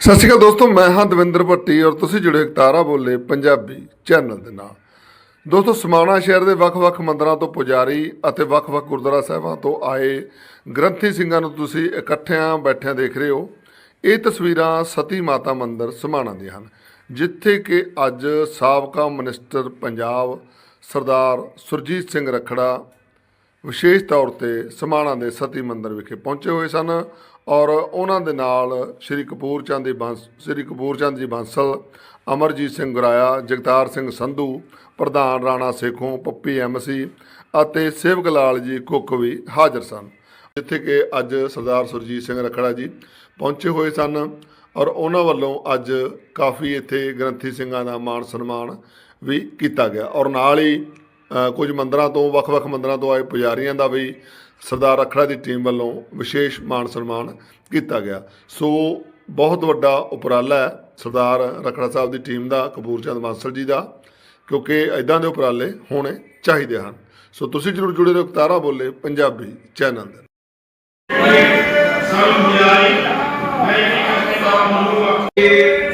ਸਤਿ ਸ਼੍ਰੀ ਅਕਾਲ ਦੋਸਤੋ, ਮੈਂ ਹਾਂ ਦਵਿੰਦਰ ਭੱਟੀ ਔਰ ਤੁਸੀਂ ਜੁੜੇ ਹੋ ਤਾਰਾ ਬੋਲੇ ਪੰਜਾਬੀ ਚੈਨਲ ਦੇ ਨਾਲ। ਦੋਸਤੋ, ਸਮਾਣਾ ਸ਼ਹਿਰ ਦੇ ਵੱਖ-ਵੱਖ ਮੰਦਰਾਂ ਤੋਂ ਪੁਜਾਰੀ ਅਤੇ ਵੱਖ-ਵੱਖ ਗੁਰਦੁਆਰਾ ਸਾਹਿਬਾਂ ਤੋਂ ਆਏ ਗ੍ਰੰਥੀ ਸਿੰਘਾਂ ਨੂੰ ਤੁਸੀਂ ਇਕੱਠਿਆਂ ਬੈਠਿਆਂ ਦੇਖ ਰਹੇ ਹੋ। ਇਹ ਤਸਵੀਰਾਂ ਸਤੀ ਮਾਤਾ ਮੰਦਿਰ ਸਮਾਣਾ ਦੀਆਂ ਹਨ, ਜਿੱਥੇ ਕਿ ਅੱਜ ਸਾਬਕਾ ਮਿਨਿਸਟਰ ਪੰਜਾਬ ਸਰਦਾਰ ਸੁਰਜੀਤ ਸਿੰਘ ਰਖੜਾ ਵਿਸ਼ੇਸ਼ ਤੌਰ ਤੇ ਸਮਾਣਾ ਦੇ ਸਤੀ ਮੰਦਿਰ ਵਿਖੇ ਪਹੁੰਚੇ ਹੋਏ ਸਨ ਔਰ ਉਹਨਾਂ ਦੇ ਨਾਲ ਸ਼੍ਰੀ ਕਪੂਰ ਚੰਦ ਦੀ ਬੰਸ, ਸ਼੍ਰੀ ਕਪੂਰ ਚੰਦ ਜੀ ਬਾਂਸਲ, ਅਮਰਜੀਤ ਸਿੰਘ ਗੁਰਾਇਆ, ਜਗਤਾਰ ਸਿੰਘ ਸੰਧੂ, ਪ੍ਰਧਾਨ ਰਾਣਾ ਸੇਖੋਂ, ਪੱਪੀ ਐਮਸੀ ਅਤੇ ਸੇਵਕ ਲਾਲ ਜੀ ਕੁੱਕ ਵੀ ਹਾਜ਼ਰ ਸਨ, ਜਿੱਥੇ ਕਿ ਅੱਜ ਸਰਦਾਰ ਸੁਰਜੀਤ ਸਿੰਘ ਰਖੜਾ ਜੀ ਪਹੁੰਚੇ ਹੋਏ ਸਨ ਔਰ ਉਹਨਾਂ ਵੱਲੋਂ ਅੱਜ ਕਾਫੀ ਇੱਥੇ ਗ੍ਰੰਥੀ ਸਿੰਘਾਂ ਦਾ ਮਾਣ ਸਨਮਾਨ ਵੀ ਕੀਤਾ ਗਿਆ ਔਰ ਨਾਲ ਹੀ ਕੁਝ ਮੰਦਰਾਂ ਤੋਂ, ਵੱਖ-ਵੱਖ ਮੰਦਰਾਂ ਤੋਂ ਆਏ ਪੁਜਾਰੀਆਂ ਦਾ ਵੀ ਸਰਦਾਰ ਰਖੜਾ ਦੀ ਟੀਮ ਵੱਲੋਂ ਵਿਸ਼ੇਸ਼ ਮਾਣ ਸਨਮਾਨ ਕੀਤਾ ਗਿਆ। ਸੋ ਬਹੁਤ ਵੱਡਾ ਉਪਰਾਲਾ ਹੈ ਸਰਦਾਰ ਰਖੜਾ ਸਾਹਿਬ ਦੀ ਟੀਮ ਦਾ, ਕਪੂਰ ਚੰਦ ਮਾਸਟਰ ਜੀ ਦਾ, ਕਿਉਂਕਿ ਇਦਾਂ ਦੇ ਉਪਰਾਲੇ ਹੋਣੇ ਚਾਹੀਦੇ ਹਨ। ਸੋ ਤੁਸੀਂ ਜਰੂਰ ਜੁੜੇ ਰਹੋ ਤਾਰਾ ਬੋਲੇ ਪੰਜਾਬੀ ਚੈਨਲ ਦੇ ਸ਼ਹੀਦ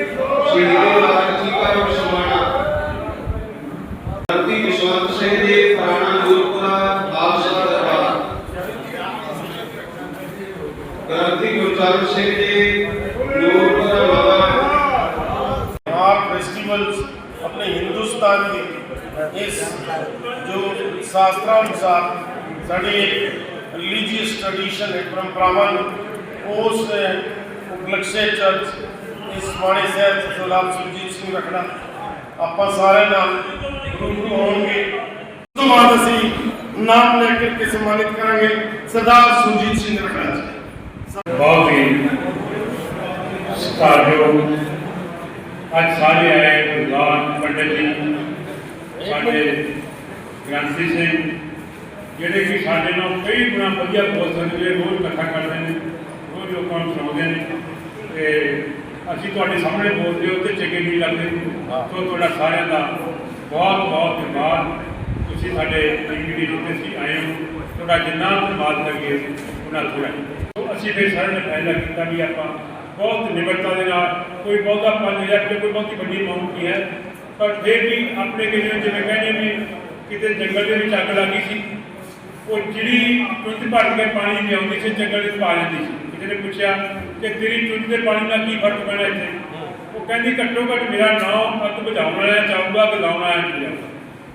ਗ੍ਰੰਥੀ ਗੁਰਚਰਨ ਸਿੰਘ ਜੀ ਗੁਰਪੁਰਾ ਬਾਬਾ आर्ट फेस्टिवल्स अपने हिंदुस्तान की इस जो शास्त्रानुसार साड़ी रिलीजियस ट्रेडिशन है परंपरावां ਨੂੰ ਉਸ ਉਪਲਕਸ਼ੇ ਚਰਚ ਇਸ ਮਾਣੇ ਸ਼ਹਿਰ ਚ ਸਰਦਾਰ ਸੁਰਜੀਤ ਸਿੰਘ ਰਖੜਾ ਆਪਾਂ ਸਾਰਿਆਂ ਨਾਲ ਰੂਬਰੂ ਹੋਣਗੇ ਉਸ ਤੋਂ ਬਾਅਦ ਅਸੀਂ ਨਾਮ ਲੈ ਕੇ ਕੇ ਸਨਮਾਨਿਤ ਕਰਾਂਗੇ ਸਰਦਾਰ ਸੁਰਜੀਤ ਸਿੰਘ ਰਖੜਾ ਜੀ ਬਹੁਤ ਹੀ ਸਤਿਕਾਰਯੋਗ ਅੱਜ ਸਾਰੇ ਆਏ ਗੁਰਦਾਨ ਪੰਡਿਤ ਜੀ, ਸਾਡੇ ਗ੍ਰੰਥੀ ਸਿੰਘ, ਜਿਹੜੇ ਕਿ ਸਾਡੇ ਨਾਲ ਕਈ ਗੁਣਾ ਵਧੀਆ ਬੋਲ ਸਕਦੇ ਨੇ, ਰੋਜ਼ ਇਕੱਠਾ ਕਰਦੇ ਨੇ, ਰੋਜ਼ ਲੋਕਾਂ ਨੂੰ ਸੁਣਾਉਂਦੇ ਨੇ। ਤੇ ਅਸੀਂ ਤੁਹਾਡੇ ਸਾਹਮਣੇ ਬੋਲਦੇ ਹੋ ਤੇ ਚੰਗੇ ਨਹੀਂ ਲੱਗਦੇ। ਸੋ ਤੁਹਾਡਾ ਸਾਰਿਆਂ ਦਾ ਬਹੁਤ ਬਹੁਤ ਧੰਨਵਾਦ। ਤੁਸੀਂ ਸਾਡੇ ਜਿਹੜੀ ਜਿੱਥੇ ਅਸੀਂ ਆਏ ਹੋ। ਤੁਹਾਡਾ ਜਿੰਨਾ ਧੰਨਵਾਦ ਕਰੀਏ, ਉਹਨਾਂ ਥੋੜਾ ਅਸੀਂ ਫਿਰ ਸਾਰਿਆਂ ਨੇ ਫੈਸਲਾ ਕੀਤਾ ਵੀ ਆਪਾਂ ਬਹੁਤ ਨਿਮਰਤਾ ਦੇ ਨਾਲ ਕੋਈ ਬਹੁਤਾ 5000 ਰੁਪਏ, ਕੋਈ ਬਹੁਤੀ ਵੱਡੀ ਅਮਾਉਂਟ ਨਹੀਂ ਹੈ। ਪਰ ਫਿਰ ਵੀ ਆਪਣੇ ਕਿਸੇ ਜਿਵੇਂ ਕਹਿੰਦੇ ਵੀ ਕਿਤੇ ਜੰਗਲ ਦੇ ਵਿੱਚ ਅੱਗ ਲੱਗੀ ਸੀ, ਉਹ ਜਿਹੜੀ ਚੁੰਝ ਭਰ ਕੇ ਪਾਣੀ ਨਹੀਂ ਸੀ, ਜੰਗਲ ਵਿੱਚ ਪਾ ਜਾਂਦੀ ਸੀ। ਕਿਸੇ ਨੇ ਪੁੱਛਿਆ ਕਿ ਤੇਰੀ ਚੁੰਝ ਦੇ ਪਾਣੀ ਨਾਲ ਕੀ ਫ਼ਰਕ ਪੈਣਾ ਇੱਥੇ? ਉਹ ਕਹਿੰਦੀ ਘੱਟੋ ਘੱਟ ਮੇਰਾ ਨਾਮ ਅੱਗ ਬੁਝਾਉਣ ਵਾਲਾ ਚਾਹੂਗਾ ਕਿ ਲਾਉਣ ਵਾਲਾ ਨਹੀਂ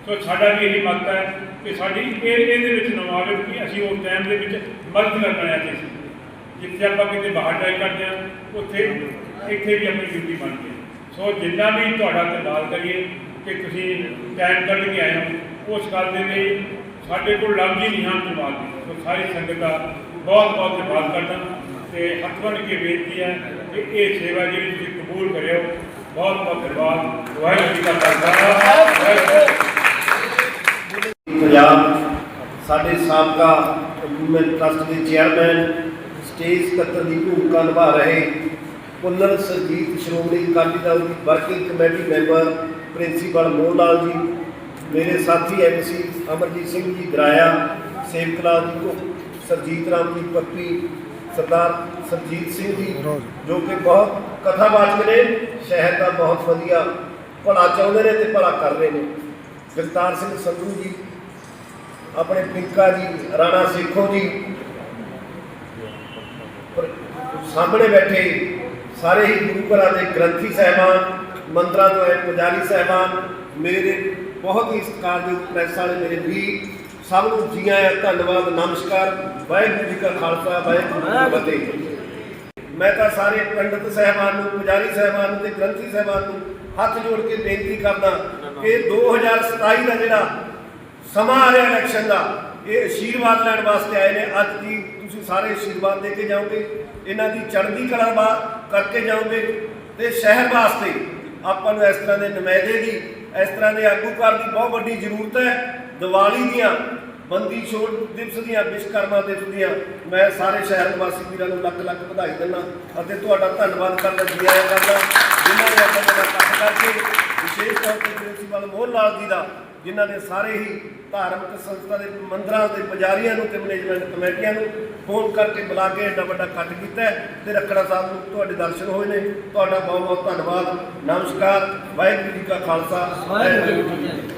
ਸੋ ਸਾਡਾ ਵੀ ਇਹੀ ਮਤ ਹੈ ਕਿ ਸਾਡੀ ਇਹ ਇਹਦੇ ਵਿੱਚ ਨਵਾਵੇ ਕਿ ਅਸੀਂ ਉਸ ਟਾਈਮ ਦੇ ਵਿੱਚ ਮਦਦ ਕਰਨ ਆਏ ਸੀ ਜਿੱਥੇ ਆਪਾਂ ਕਿਤੇ ਬਾਹਰ ਜਾਈ ਕਰਦੇ ਹਾਂ, ਉੱਥੇ ਇੱਥੇ ਵੀ ਆਪਣੀ ਡਿਊਟੀ ਬਣਦੀ ਹੈ। ਸੋ ਜਿੰਨਾ ਵੀ ਤੁਹਾਡਾ ਧੰਨਵਾਦ ਕਰੀਏ ਕਿ ਤੁਸੀਂ ਟਾਈਮ ਕੱਢ ਕੇ ਆਏ ਹੋ, ਉਸ ਗੱਲ ਦੇ ਲਈ ਸਾਡੇ ਕੋਲ ਲਫ਼ਜ਼ ਹੀ ਨਹੀਂ ਹਨ ਧੰਨਵਾਦ ਦੇ। ਸੋ ਸਾਰੀ ਸੰਗਤ ਦਾ ਬਹੁਤ ਬਹੁਤ ਧੰਨਵਾਦ ਕਰਦਾ ਤੇ ਹੱਥ ਬੰਨ੍ਹ ਕੇ ਬੇਨਤੀ ਹੈ ਕਿ ਇਹ ਸੇਵਾ ਜਿਹੜੀ ਤੁਸੀਂ ਕਬੂਲ ਕਰਿਓ। ਬਹੁਤ ਬਹੁਤ ਧੰਨਵਾਦ। ਵਾਹਿਗੁਰੂ ਜੀ ਕਾ ਖਾਲਸਾ। ਪੰਜਾਬ, ਸਾਡੇ ਸਾਬਕਾ ਹਕੂਮਤ ਟਰਸਟ ਦੇ ਚੇਅਰਮੈਨ ਸਟੇਜ ਸਕੱਤਰ ਦੀ ਭੂਮਿਕਾ ਨਿਭਾ ਰਹੇ ਪੁੰਨਰ ਸਰਜੀਤ ਸ਼੍ਰੋਮਣੀ ਅਕਾਲੀ ਦਲ ਦੀ working committee member principal Mohan Lal ji, ਮੇਰੇ ਸਾਥੀ ਐਮਸੀ ਅਮਰਜੀਤ ਸਿੰਘ ਜੀ, ਗਰਾਇਆ ਸੇਵਕ ਲਾਲ ਜੀ ਕੋ ਸਰਜੀਤ ਰਾਮ ਜੀ, ਪੱਪੀ ਸਰਦਾਰ ਸਰਜੀਤ ਸਿੰਘ ਜੀ, ਜੋ ਕਿ ਬਹੁਤ ਕਥਾਵਾਚਕ ਨੇ, ਸ਼ਹਿਰ ਦਾ ਬਹੁਤ ਵਧੀਆ ਭਲਾ ਚਾਹੁੰਦੇ ਨੇ ਤੇ ਭਲਾ ਕਰ ਰਹੇ ਨੇ। ਜਗਤਾਰ ਸਿੰਘ ਸੰਧੂ ਜੀ, ਆਪਣੇ ਪਿੰਕਾ ਜੀ, ਰਾਣਾ ਸੇਖੋ ਜੀ ਸਾਹਮਣੇ ਬੈਠੇ ਸਾਰੇ ਹੀ ਗੁਰੂ ਘਰਾਂ ਦੇ ਗ੍ਰੰਥੀ ਸਾਹਿਬਾਨ, ਮੰਦਰਾਂ ਤੋਂ ਆਏ ਪੁਜਾਰੀ ਸਾਹਿਬਾਨ, ਮੇਰੇ ਬਹੁਤ ਹੀ ਸਤਿਕਾਰਯੋਗ ਪ੍ਰੈਸ ਵਾਲੇ ਮੇਰੇ ਵੀ ਸਭ ਨੂੰ ਜੀ ਆਇਆਂ ਧੰਨਵਾਦ, ਨਮਸਕਾਰ, ਵਾਹਿਗੁਰੂ ਜੀ ਕਾ ਖਾਲਸਾ, ਵਾਹਿਗੁਰੂ ਜੀ ਕੀ ਫਤਿਹ। ਮੈਂ ਤਾਂ ਸਾਰੇ ਪੰਡਤ ਸਾਹਿਬਾਨ ਨੂੰ, ਪੁਜਾਰੀ ਸਾਹਿਬਾਨ ਨੂੰ ਤੇ ਗ੍ਰੰਥੀ ਸਾਹਿਬਾਨ ਨੂੰ ਹੱਥ ਜੋੜ ਕੇ ਬੇਨਤੀ ਕਰਦਾ ਕਿ 2027 ਦਾ ਜਿਹੜਾ ਸਮਾਂ ਆ ਰਿਹਾ ਇਲੈਕਸ਼ਨ ਦਾ ਇਹ ਆਸ਼ੀਰਵਾਦ ਲੈਣ ਵਾਸਤੇ ਆਏ ਨੇ। ਅੱਜ ਦੀ ਤੁਸੀਂ ਸਾਰੇ ਆਸ਼ੀਰਵਾਦ ਦੇ ਕੇ ਜਾਓਗੇ। ਇਹਨਾਂ ਦੀ ਚੜ੍ਹਦੀ ਕਲਾ ਵਾ ਕਰਕੇ ਜਾਓਗੇ ਤੇ ਸ਼ਹਿਰ ਵਾਸਤੇ ਆਪਾਂ ਨੂੰ ਇਸ ਤਰ੍ਹਾਂ ਦੇ ਨੁਮਾਇੰਦੇ ਦੀ, ਇਸ ਤਰ੍ਹਾਂ ਦੇ ਆਗੂਕਾਰ ਦੀ ਬਹੁਤ ਵੱਡੀ ਜ਼ਰੂਰਤ ਹੈ। ਦੀਵਾਲੀ ਦੀਆਂ, ਬੰਦੀ ਛੋੜ ਦਿਵਸ ਦੀਆਂ ਵਿਸ਼ਕਰਮਾ ਦਿਵਸ ਦੀਆਂ ਮੈਂ ਸਾਰੇ ਸ਼ਹਿਰ ਵਾਸੀ ਵੀਰਾਂ ਨੂੰ ਲੱਖ ਲੱਖ ਵਧਾਈ ਦਿੰਦਾ ਅਤੇ ਤੁਹਾਡਾ ਧੰਨਵਾਦ ਕਰਦਾ, ਜੀ ਆਇਆਂ ਕਰਦਾ। ਜਿਨ੍ਹਾਂ ਨੇ ਆਪਣਾ ਜਿਹੜਾ ਕਰਕੇ ਵਿਸ਼ੇਸ਼ ਤੌਰ ਤੇ ਪ੍ਰਿੰਸੀਪਲ ਮੋਹਨ ਲਾਲ ਜੀ ਦਾ, ਜਿਨ੍ਹਾਂ ਨੇ ਸਾਰੇ ਹੀ ਧਾਰਮਿਕ ਸੰਸਥਾ ਦੇ ਮੰਦਰਾਂ ਦੇ ਪੁਜਾਰੀਆਂ ਨੂੰ ਤੇ ਮੈਨੇਜਮੈਂਟ ਕਮੇਟੀਆਂ ਨੂੰ ਫੋਨ ਕਰਕੇ ਬੁਲਾ ਕੇ ਐਡਾ ਵੱਡਾ ਇਕੱਠ ਕੀਤਾ ਹੈ ਤੇ ਰੱਖੜਾ ਸਾਹਿਬ ਨੂੰ ਤੁਹਾਡੇ ਦਰਸ਼ਨ ਹੋਏ ਨੇ। ਤੁਹਾਡਾ ਬਹੁਤ ਬਹੁਤ ਧੰਨਵਾਦ। ਨਮਸਕਾਰ। ਵਾਹਿਗੁਰੂ ਜੀ ਕਾ ਖਾਲਸਾ। ਵਾਹਿਗੁਰੂ ਜੀ ਕੀ ਫਤਿਹ।